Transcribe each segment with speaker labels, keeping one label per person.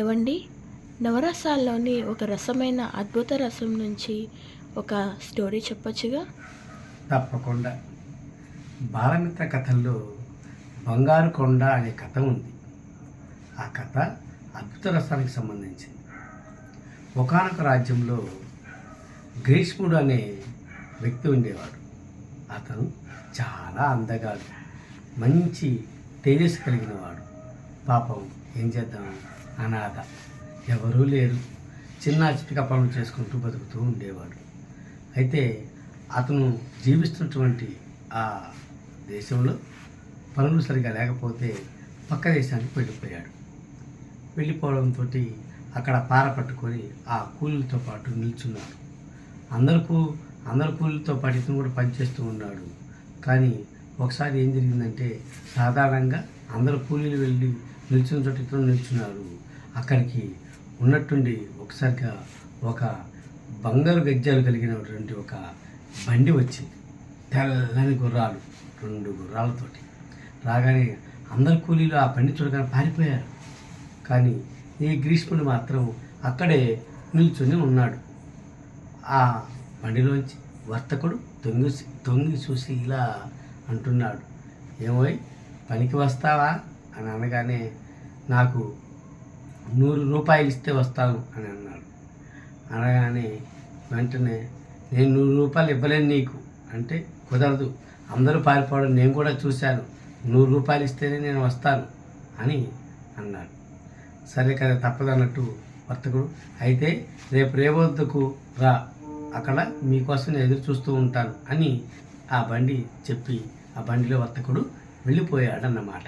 Speaker 1: ఏవండి? నవరసాల్లోని ఒక రసమైన అద్భుత రసం నుంచి ఒక స్టోరీ చెప్పొచ్చుగా?
Speaker 2: తప్పకుండా. బాలమిత్ర కథల్లో బంగారు కొండ అనే కథ ఉంది. ఆ కథ అద్భుత రసానికి సంబంధించింది. ఒకనొక రాజ్యంలో గ్రీష్ముడు అనే వ్యక్తి ఉండేవాడు. అతను చాలా అందగాడు. మంచి తేజస్సు కలిగిన వాడు పాపం ఏం చేద్దాం? అనాథ. ఎవరూ లేరు. చిన్న చిటిక పనులు చేసుకుంటూ బతుకుతూ ఉండేవాడు. అయితే అతను జీవిస్తున్నటువంటి ఆ దేశంలో పనులు సరిగా లేకపోతే పక్క దేశానికి వెళ్ళిపోయాడు. వెళ్ళిపోవడంతో అక్కడ పార పట్టుకొని ఆ కూలీలతో పాటు నిల్చున్నాడు. అందరికూ అందరు కూలీలతో పాటు ఇతను కూడా పనిచేస్తూ ఉన్నాడు. కానీ ఒకసారి ఏం జరిగిందంటే సాధారణంగా అందరు కూలీలు వెళ్ళి నిల్చున్న చోట ఇతను నిల్చున్నారు అక్కడికి ఉన్నట్టుండి ఒకసారిగా ఒక బంగారు గజ్జాలు కలిగినటువంటి ఒక బండి వచ్చింది. తెల్లని గుర్రాలు రెండు గుర్రాలతోటి. రాగానే అందరు కూలీలు ఆ బండి చూడగానే పారిపోయారు. కానీ ఈ గ్రీష్ముడు మాత్రం అక్కడే నిల్చుని ఉన్నాడు. ఆ బండిలోంచి వర్తకుడు తొంగి తొంగి చూసి ఇలా అంటున్నాడు. ఏమోయ్ పనికి వస్తావా? అని అనగానే నాకు నూరు రూపాయలు ఇస్తే వస్తాను అని అన్నాడు. అనగానే వెంటనే నేను నూరు రూపాయలు ఇవ్వలేను నీకు. అంటే కుదరదు. అందరూ పారిపోవడం నేను కూడా చూశాను. నూరు రూపాయలు ఇస్తేనే నేను వస్తాను. అని అన్నాడు. సరే కదా తప్పదన్నట్టు వర్తకుడు అయితే రేపు రేవొద్దుకు రా. అక్కడ మీకోసం ఎదురు చూస్తూ ఉంటాను అని ఆ బండి చెప్పి ఆ బండిలో వర్తకుడు వెళ్ళిపోయాడన్నమాట.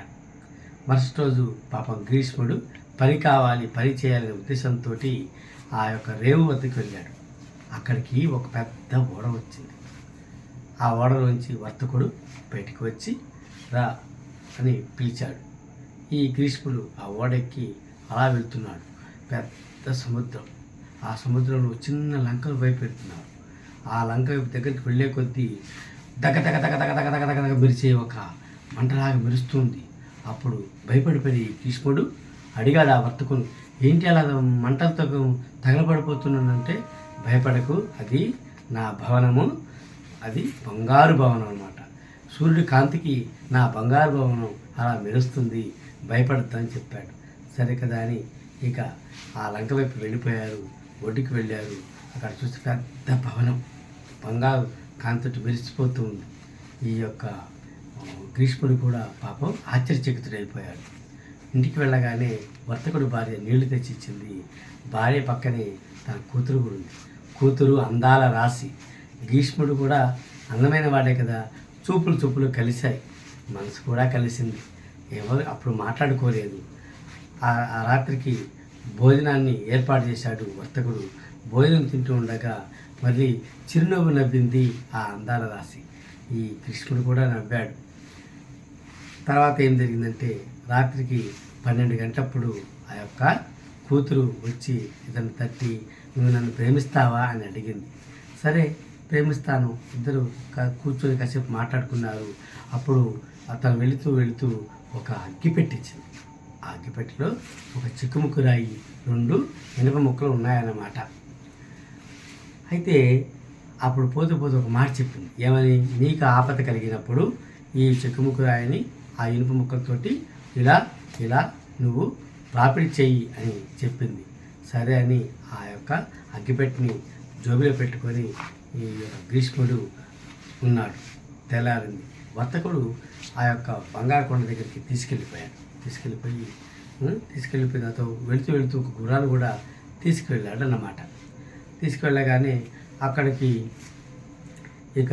Speaker 2: మరుసటి రోజు పాపం గ్రీష్ముడు పని కావాలి పని చేయాలనే ఉద్దేశంతో ఆ యొక్క రేవు వద్దకు వెళ్ళాడు. అక్కడికి ఒక పెద్ద ఓడ వచ్చింది. ఆ ఓడలోంచి వర్తకుడు బయటికి వచ్చి రా అని పిలిచాడు. ఈ గ్రీష్ముడు ఆ ఓడెక్కి అలా వెళ్తున్నాడు. పెద్ద సముద్రం. ఆ సముద్రంలో చిన్న లంకలు వైపు ఆ లంక వైపు దగ్గరికి వెళ్ళే కొద్దీ దగ్గ దగ్గ దగ్గ దగ్గ దగ్గ దగ్గ దగ్గ మెరిచే ఒక మంటలాగా మెరుస్తుంది. అప్పుడు భయపడిపోయి ఈ గ్రీష్ముడు అడిగాడు ఆ వర్తకుని ఏంటి అలా మంటలతో తగలబడిపోతున్నానంటే భయపడకు అది నా భవనము అది బంగారు భవనం అన్నమాట. సూర్యుడి కాంతికి నా బంగారు భవనం అలా మెరుస్తుంది భయపడద్దని చెప్పాడు. సరే కదా అని ఇక ఆ లంక వైపు వెళ్ళిపోయారు ఒడ్డుకి వెళ్ళారు. అక్కడ చూస్తే పెద్ద భవనం బంగారు కాంతితో మెరిసిపోతూ ఉంది. ఈ యొక్క గ్రీష్ముడు కూడా పాపం ఆశ్చర్యచకితుడైపోయాడు. ఇంటికి వెళ్ళగానే వర్తకుడు భార్య నీళ్ళు తెచ్చి ఇచ్చింది భార్య పక్కనే తన కూతురు కూడా ఉంది. కూతురు అందాల రాశి. గ్రీష్ముడు కూడా అందమైన వాడే కదా. చూపులు చూపులు కలిశాయి. మనసు కూడా కలిసింది. ఎవరు అప్పుడు మాట్లాడుకోలేదు. ఆ ఆ రాత్రికి భోజనాన్ని ఏర్పాటు చేశాడు వర్తకుడు. భోజనం తింటూ ఉండగా మళ్ళీ చిరునవ్వు నవ్వింది ఆ అందాల రాశి. ఈ కృష్ణుడు కూడా నవ్వాడు. తర్వాత ఏం జరిగిందంటే రాత్రికి పన్నెండు గంటప్పుడు ఆ యొక్క కూతురు వచ్చి ఇతను తట్టి నువ్వు నన్ను ప్రేమిస్తావా? అని అడిగింది. సరే ప్రేమిస్తాను. ఇద్దరు కూర్చొని కాసేపు మాట్లాడుకున్నారు. అప్పుడు అతను వెళుతూ వెళుతూ ఒక అగ్గి పెట్టించింది. ఆ అగ్గిపెట్టెలో ఒక చిక్కుముక్కు రాయి రెండు ఇనుప ముక్కలు ఉన్నాయన్నమాట. అయితే అప్పుడు పోతూ పోతూ ఒక మాట చెప్పింది. ఏమని? నీకు ఆపద కలిగినప్పుడు ఈ చెక్కుముక్కు రాయిని ఆ ఇనుప ముక్కలతోటి ఇలా ఇలా నువ్వు రాపిడి చెయ్యి అని చెప్పింది. సరే అని ఆ యొక్క అగ్గిపెట్టిని జోబిలో పెట్టుకొని ఈ గ్రీష్ముడు ఉన్నాడు తెల్లారింది. వర్తకుడు ఆ యొక్క బంగారు కొండ దగ్గరికి తీసుకెళ్ళిపోయాడు. తీసుకెళ్ళిపోయి ఉం, తీసుకెళ్ళిపోయిన వెళుతూ వెళుతూ ఒక గుర్రాలు కూడా తీసుకువెళ్ళాడు అన్నమాట తీసుకువెళ్ళగానే అక్కడికి ఇక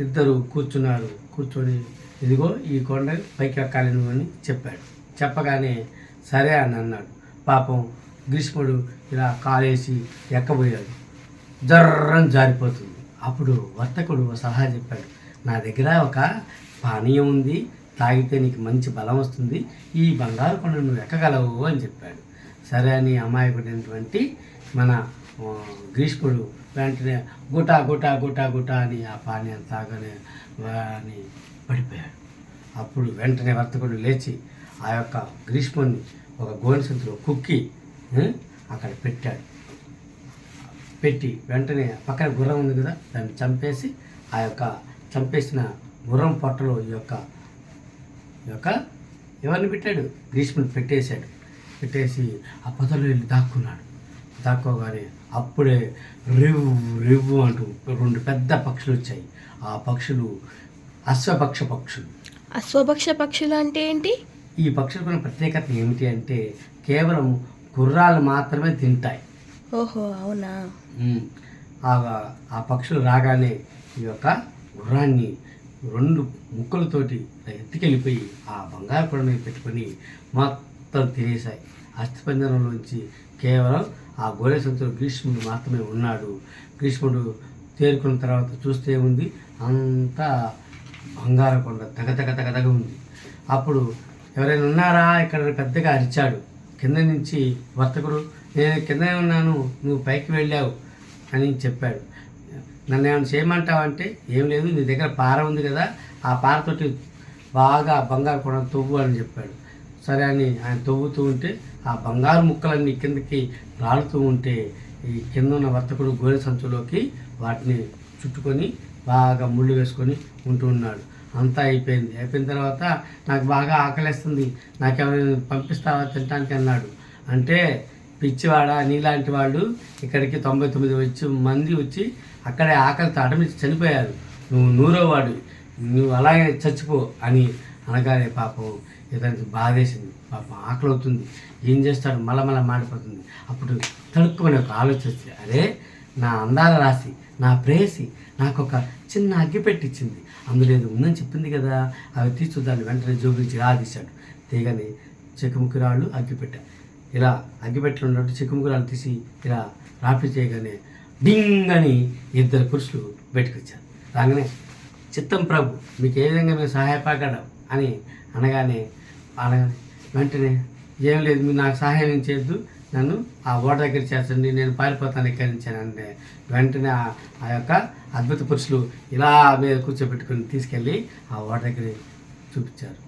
Speaker 2: ఇద్దరు కూర్చున్నారు. కూర్చొని ఇదిగో ఈ కొండ పైకి ఎక్కాలి అని చెప్పాడు. చెప్పగానే సరే అని అన్నాడు. పాపం గ్రీష్ముడు ఇలా కాలేసి ఎక్కబోయాడు. జర్రం జారిపోతుంది. అప్పుడు వర్తకుడు ఒక సలహా చెప్పాడు. నా దగ్గర ఒక పానీయం ఉంది. తాగితే నీకు మంచి బలం వస్తుంది. ఈ బంగారు కొండ నువ్వు ఎక్కగలవు అని చెప్పాడు. సరే అని అమాయకుడైనటువంటి మన గ్రీష్ముడు వెంటనే గుటా గుటా గుటా గుటా అని ఆ పానీయం తాగని అని పడిపోయాడు. అప్పుడు వెంటనే వర్తకుడు లేచి ఆ యొక్క గ్రీష్ముడిని ఒక గోనిసంతులో కుక్కి అక్కడ పెట్టాడు. పెట్టి వెంటనే పక్కన గుర్రం ఉంది కదా దాన్ని చంపేసి ఆ యొక్క చంపేసిన గుర్రం పొట్టలో ఈ యొక్క ఈ యొక్క ఎవరిని పెట్టాడు? గ్రీష్ముని పెట్టేశాడు. పెట్టేసి ఆ పొదలో వెళ్ళి దాక్కున్నాడు. దాక్కోగానే అప్పుడే రివ్వు రివ్వు అంటూ రెండు పెద్ద పక్షులు వచ్చాయి. ఆ పక్షులు అశ్వపక్ష పక్షులు
Speaker 1: అశ్వపక్ష పక్షులు అంటే ఏంటి?
Speaker 2: ఈ పక్షులకు ప్రత్యేకత ఏమిటి అంటే కేవలం గుర్రాలు మాత్రమే తింటాయి.
Speaker 1: ఓహో అవునా.
Speaker 2: ఆ పక్షులు రాగానే ఈ యొక్క గుర్రాన్ని రెండు ముక్కలతోటి ఎత్తుకెళ్ళిపోయి ఆ బంగారు కొండ మీద పెట్టుకొని మొత్తం తినేశాయి. అస్థిపంజరంలోంచి కేవలం ఆ గోళేశంతుడు గ్రీష్ముడు మాత్రమే ఉన్నాడు. గ్రీష్ముడు తేరుకున్న తర్వాత చూస్తే ఉంది అంతా బంగారు కొండ తగ తగ తగ తగ ఉంది. అప్పుడు ఎవరైనా ఉన్నారా? ఇక్కడ పెద్దగా అరిచాడు. కింద నుంచి వర్తకుడు నేను కిందనే ఉన్నాను నువ్వు పైకి వెళ్ళావు అని చెప్పాడు. నన్ను ఏమైనా చేయమంటావు అంటే ఏం లేదు నీ దగ్గర పార ఉంది కదా ఆ పారతోటి బాగా బంగారు కొండ తవ్వు అని చెప్పాడు. సరే అని ఆయన తవ్వుతూ ఉంటే ఆ బంగారు ముక్కలన్నీ కిందకి రాలుతూ ఉంటే ఈ కింద ఉన్న వర్తకుడు గోనె సంచులోకి వాటిని చుట్టుకొని బాగా ముళ్ళు వేసుకొని ఉంటూ ఉన్నాడు. అంతా అయిపోయింది. అయిపోయిన తర్వాత నాకు బాగా ఆకలిస్తుంది. నాకేమైనా పంపిస్తావా తినడానికి అన్నాడు. అంటే పిచ్చివాడ నీలాంటి వాళ్ళు ఇక్కడికి తొంభై తొమ్మిది వచ్చి మంది వచ్చి అక్కడే ఆకలి అడమించి చనిపోయారు. నువ్వు నూరోవాడు నువ్వు అలాగే చచ్చిపో అని అనగానే పాపం ఇతనికి బాధేసింది. పాపం ఆకలి అవుతుంది ఏం చేస్తాడు? మలమల మాడిపోతుంది. అప్పుడు తడుక్కుమని ఒక ఆలోచన అదే అరే నా అందాల రాశి నా ప్రేయసి నాకు ఒక చిన్న అగ్గి పెట్టించింది అందులో ఏదో ఉందని చెప్పింది కదా. అవి తీర్చుదాన్ని దాన్ని వెంటనే జోగించి ఇలా తీగని తీయగానే చెక్కుముక్కురాళ్ళు అగ్గిపెట్ట ఇలా అగ్గిపెట్టెలు ఉన్నట్టు చెక్కుముక్కురాళ్ళు తీసి ఇలా రాపి చేయగానే డింగ్ అని ఇద్దరు పురుషులు బయటకొచ్చారు. రాగానే చిత్తం ప్రభు మీకు ఏ విధంగా మేము సహాయపడగలం? అని అనగానే అనగానే వెంటనే ఏం లేదు మీరు నాకు సహాయం చేయొద్దు. నన్ను ఆ ఓడ దగ్గర చేర్చండి నేను పారిపోతాను ఇక్కడి నుంచి అంటే వెంటనే ఆ యొక్క అద్భుత పురుషులు ఇలా మీద కూర్చోబెట్టుకుని తీసుకెళ్ళి ఆ ఓడ దగ్గర చూపించారు.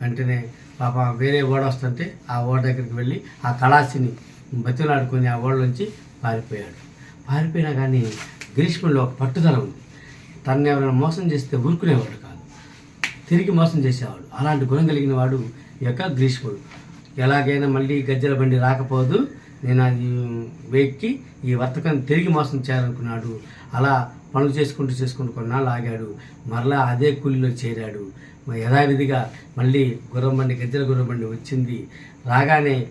Speaker 2: వెంటనే పాప వేరే ఓడ వస్తుంటే ఆ ఓడ దగ్గరికి వెళ్ళి ఆ కళాసిని బతిలాడుకొని ఆ ఓడలోంచి పారిపోయాడు. పారిపోయినా కానీ గ్రీష్మంలో ఒక పట్టుదల ఉంది. తను ఎవరైనా మోసం చేస్తే ఊరుకునేవాడు కాదు. తిరిగి మోసం చేసేవాడు. అలాంటి గుణం కలిగిన వాడు ఈ యొక్క గ్రీష్ముడు. ఎలాగైనా మళ్ళీ గజ్జల బండి రాకపోదు. నేను అది వెక్కి ఈ వర్తకాన్ని తిరిగి మోసం చేయాలనుకున్నాడు. అలా పనులు చేసుకుంటూ చేసుకుంటూ కొన్నాళ్ళు ఆగాడు. మరలా అదే కూలీలో చేరాడు. యథావిధిగా మళ్ళీ గుర్రం బండి గజ్జల గుర్రం బండి వచ్చింది. రాగానే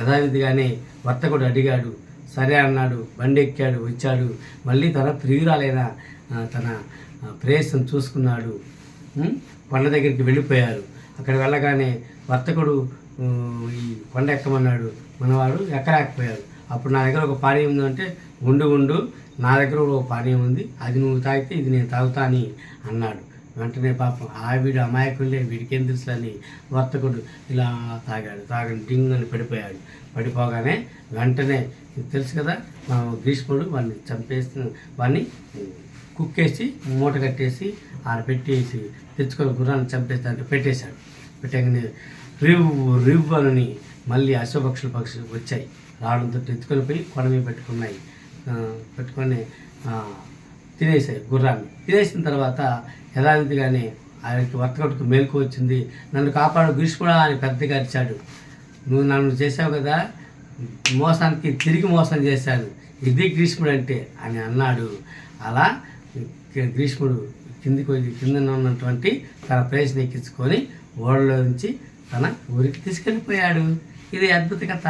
Speaker 2: యథావిధిగానే వర్తకుడు అడిగాడు. సరే అన్నాడు. బండి ఎక్కాడు వచ్చాడు. మళ్ళీ తన ప్రియురాలైన తన ప్రేయస్సును చూసుకున్నాడు. ఉం? కొండ దగ్గరికి వెళ్ళిపోయారు. అక్కడ వెళ్ళగానే వర్తకుడు ఈ కొండ ఎక్కమన్నాడు మనవాడు ఎక్కలేకపోయాడు అప్పుడు నా దగ్గర ఒక పానీయం ఉందంటే ఉండు ఉండు నా దగ్గర కూడా ఒక పానీయం ఉంది అది నువ్వు తాగితే ఇది నేను తాగుతా అని అన్నాడు. వెంటనే పాపం ఆ వీడు అమాయకులే వీడికి ఏం తెలుసు అని వర్తకుడు ఇలా తాగాడు. తాగని డింగ్ అని పడిపోయాడు. పడిపోగానే వెంటనే తెలుసు కదా మా గ్రీష్ముడు వాడిని చంపేసి వాడిని కుక్కేసి మూట కట్టేసి ఆడ పెట్టేసి తెచ్చుకొని గుర్రాన్ని చంపేసి దాంట్లో పెట్టేశాడు. పెట్టగానే రివ్ రివ్ అని మళ్ళీ అశ్వపక్షుల పక్షులు వచ్చాయి. రావడంతో ఎత్తుకొని పోయి కొండ మీద పెట్టుకున్నాయి. పెట్టుకొని తినేసాయి గుర్రాన్ని. తినేసిన తర్వాత యథావిధిగానే ఆయనకి వర్తకట్టుకు మేలుకు వచ్చింది. నన్ను కాపాడు గ్రీష్ముడా అని పెద్దగా అరిచాడు. నువ్వు నన్ను చేసావు కదా? మోసానికి తిరిగి మోసం చేశాను. ఇది గ్రీష్ముడు అంటే అని అన్నాడు. అలా గ్రీష్ముడు కిందికి కిందన కింద ఉన్నటువంటి తన ప్రేస్ని ఎక్కించుకొని ఓడలో నుంచి తన ఊరికి తీసుకెళ్ళిపోయాడు. ఇది అద్భుత కథ.